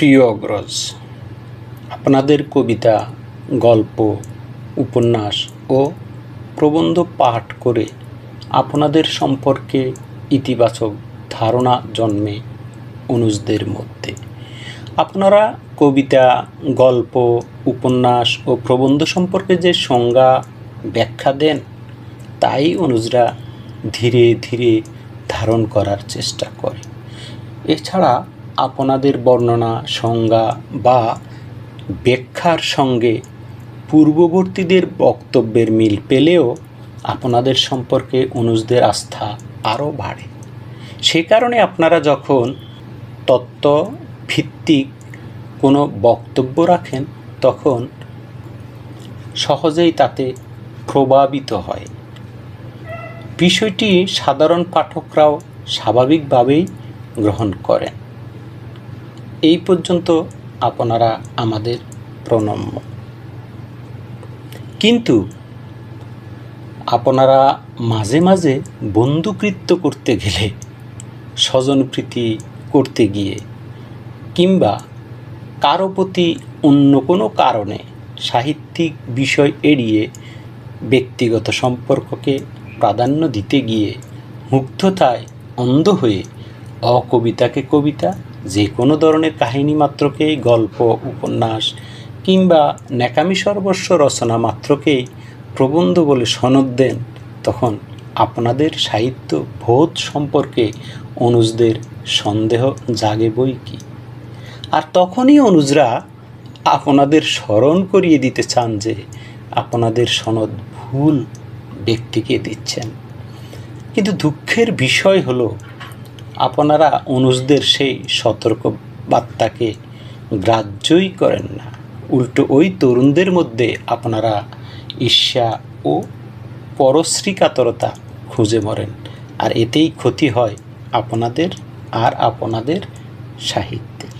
প্রিয় অগ্রজ, আপনাদের কবিতা, গল্প, উপন্যাস ও প্রবন্ধ পাঠ করে আপনাদের সম্পর্কে ইতিবাচক ধারণা জন্মে অনুজদের মধ্যে। আপনারা কবিতা, গল্প, উপন্যাস ও প্রবন্ধ সম্পর্কে যে সংজ্ঞা ব্যাখ্যা দেন, তাই অনুজরা ধীরে ধীরে ধারণ করার চেষ্টা করে। এছাড়া আপনাদের বর্ণনা, সংজ্ঞা বা ব্যাখ্যার সঙ্গে পূর্ববর্তীদের বক্তব্যের মিল পেলেও আপনাদের সম্পর্কে অনুজদের আস্থা আরও বাড়ে। সে কারণে আপনারা যখন তত্ত্ব ভিত্তিক কোনো বক্তব্য রাখেন, তখন সহজেই তাতে প্রভাবিত হয়। বিষয়টি সাধারণ পাঠকরাও স্বাভাবিকভাবেই গ্রহণ করেন। এই পর্যন্ত আপনারা আমাদের প্রণম্য। কিন্তু আপনারা মাঝে মাঝে বন্ধুকৃত্য করতে গেলে, স্বজনপ্রীতি করতে গিয়ে, কিংবা কারও প্রতি অন্য কোনো কারণে সাহিত্যিক বিষয় এড়িয়ে ব্যক্তিগত সম্পর্ককে প্রাধান্য দিতে গিয়ে মুগ্ধতায় অন্ধ হয়ে অকবিতাকে কবিতা যে কোনো ধরনের কাহিনী মাত্রকেই গল্প, উপন্যাস কিংবা ন্যাকামি সর্বস্ব রচনা মাত্রকেই প্রবন্ধ বলে সনদ দেন, তখন আপনাদের সাহিত্য বোধ সম্পর্কে অনুজদের সন্দেহ জাগে বই কি? আর তখনই অনুজরা আপনাদের স্মরণ করিয়ে দিতে চান যে আপনাদের সনদ ভুল ব্যক্তিকে দিচ্ছেন। কিন্তু দুঃখের বিষয় হলো আপনারা অনুজদের সেই সতর্ক বার্তাকে গ্রাহ্যই করেন না। উল্টো ওই তরুণদের মধ্যে আপনারা ঈর্ষা ও পরশ্রীকাতরতা খুঁজে মরেন। আর এতেই ক্ষতি হয় আপনাদের আর আপনাদের সাহিত্যের।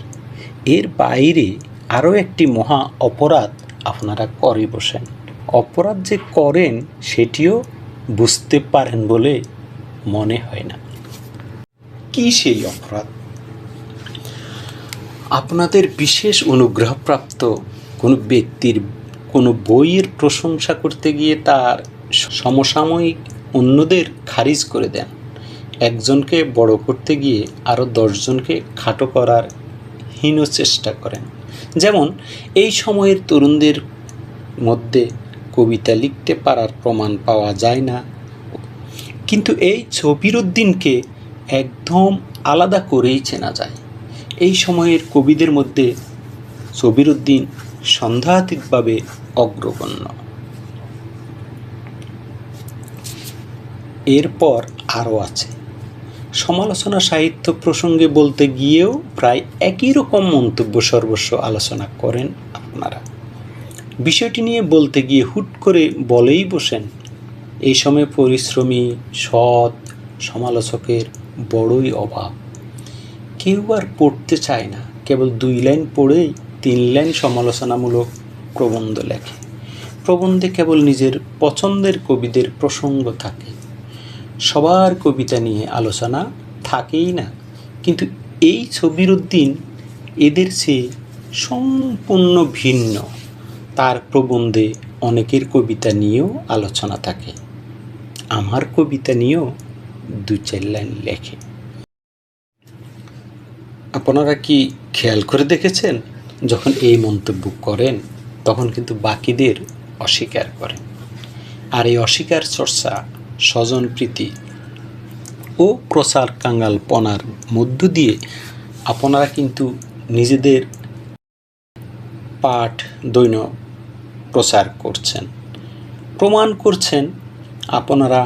এর বাইরে আরও একটি মহা অপরাধ আপনারা করে বসেন। অপরাধ যে করেন, সেটিও বুঝতে পারেন বলে মনে হয় না। কি সেই অপরাধ? আপনাদের বিশেষ অনুগ্রহপ্রাপ্ত কোনো ব্যক্তির কোনো বইয়ের প্রশংসা করতে গিয়ে তার সমসাময়িক অন্যদের খারিজ করে দেন। একজনকে বড় করতে গিয়ে আরও দশজনকে খাটো করার হীন চেষ্টা করেন। যেমন, এই সময়ের তরুণদের মধ্যে কবিতা লিখতে পারার প্রমাণ পাওয়া যায় না। কিন্তু এই ছবির উদ্দিনকে একদম আলাদা করেই চেনা যায়। এই সময়ের কবিদের মধ্যে সবিরুদ্দিন সন্দেহাতীতভাবে অগ্রগণ্য। এরপর আরও আছে। সমালোচনা সাহিত্য প্রসঙ্গে বলতে গিয়েও প্রায় একই রকম মন্তব্য সর্বস্ব আলোচনা করেন আপনারা। বিষয়টি নিয়ে বলতে গিয়ে হুট করে বলেই বসেন, এই সময় পরিশ্রমী, সৎ সমালোচকের বড়ই অভাব। কেউ আর পড়তে চায় না, কেবল দুই লাইন পড়েই তিন লাইন সমালোচনামূলক প্রবন্ধ লেখে। প্রবন্ধে কেবল নিজের পছন্দের কবিদের প্রসঙ্গ থাকে। সবার কবিতা নিয়ে আলোচনা থাকেই না, কিন্তু এই ছবির উদ্দিন এদের চেয়ে সম্পূর্ণ ভিন্ন। তার প্রবন্ধে অনেকের কবিতা নিয়েও আলোচনা থাকে। আমার কবিতা নিয়েও দু চার লাইন লেখে। আপনারা কি খেয়াল করে দেখেছেন? যখন এই মন্তব্য করেন, তখন কিন্তু বাকিদের অস্বীকার করেন। আর এই অস্বীকার চর্চা স্বজনপ্রীতি ও প্রচার কাঙ্গালপনার মধ্য দিয়ে আপনারা কিন্তু নিজেদের পাঠ দৈন প্রচার করছেন, প্রমাণ করছেন, আপনারা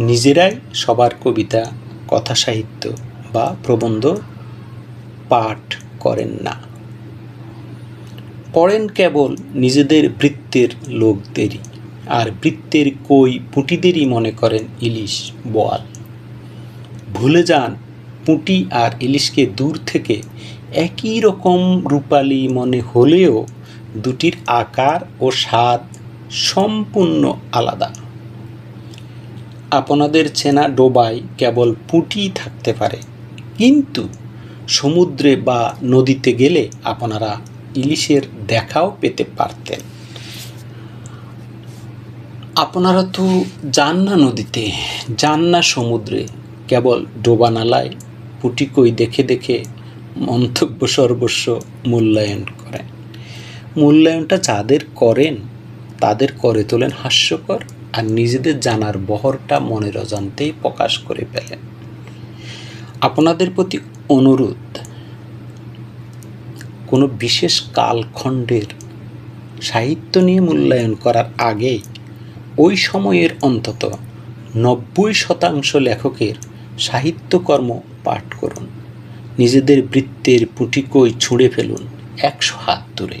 নিজেরাই সবার কবিতা, কথা সাহিত্য বা প্রবন্ধ পাঠ করেন না। পড়েন কেবল নিজেদের বৃত্তের লোকদেরই, আর বৃত্তের কই পুঁটিদেরই মনে করেন ইলিশ বোয়াল। ভুলে যান, পুঁটি আর ইলিশকে দূর থেকে একই রকম রূপালী মনে হলেও দুটির আকার ও স্বাদ সম্পূর্ণ আলাদা। আপনাদের চেনা ডোবায় কেবল পুঁটি থাকতে পারে। কিন্তু সমুদ্রে বা নদীতে গেলে আপনারা ইলিশের দেখাও পেতে পারতেন। আপনারা তো যান না নদীতে যান না সমুদ্রে কেবল ডোবানালায় পুটিকই দেখে দেখে মন্তব্য সর্বস্ব মূল্যায়ন করেন। মূল্যায়নটা যাদের করেন, তাদের করে তোলেন হাস্যকর আর নিজেদের জানার বহরটা মনের অজান্তেই প্রকাশ করে ফেলেন আপনাদের প্রতি অনুরোধ, কোনো বিশেষ কালখণ্ডের সাহিত্য নিয়ে মূল্যায়ন করার আগেই ওই সময়ের অন্তত নব্বই শতাংশ লেখকের সাহিত্যকর্ম পাঠ করুন। নিজেদের বৃত্তের পুটিকই ছুঁড়ে ফেলুন একশো হাত দূরে।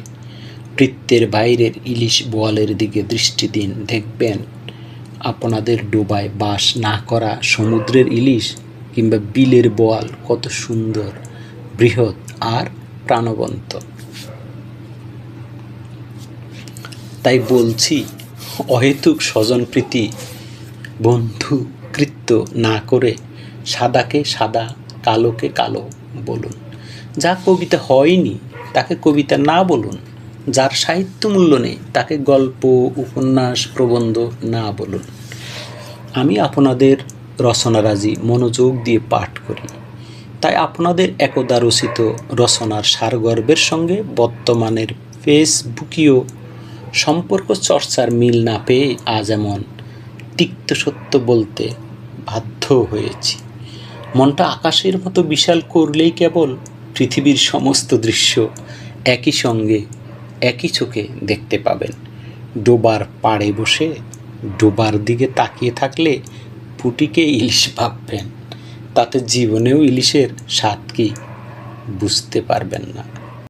বৃত্তের বাইরের ইলিশ বোয়ালের দিকে দৃষ্টি দিন দেখবেন আপনাদের ডোবায় বাস না করা সমুদ্রের ইলিশ কিংবা বিলের বোয়াল কত সুন্দর, বৃহৎ আর প্রাণবন্ত। তাই বলছি, অহেতুক স্বজনপ্রীতি বন্ধু কৃত্য না করে সাদাকে সাদা, কালোকে কালো বলুন। যা কবিতা হয়নি, তাকে কবিতা না বলুন। যার সাহিত্য মূল্য নেই, তাকে গল্প, উপন্যাস, প্রবন্ধ না বলুন। আমি আপনাদের রচনারাজি মনোযোগ দিয়ে পাঠ করি। তাই আপনাদের একদা রচিত রচনার সারগর্বের সঙ্গে বর্তমানের ফেসবুকীয় সম্পর্ক চর্চার মিল না পেয়ে আজ এমন তিক্ত সত্য বলতে বাধ্য হয়েছি। মনটা আকাশের মতো বিশাল করলেই কেবল পৃথিবীর সমস্ত দৃশ্য একই সঙ্গে একই চোখে দেখতে পাবেন। ডোবার পাড়ে বসে, ডোবার দিকে তাকিয়ে থাকলে পুটিকে ইলিশ ভাববেন। তাতে জীবনেও ইলিশের স্বাদ কি বুঝতে পারবেন না।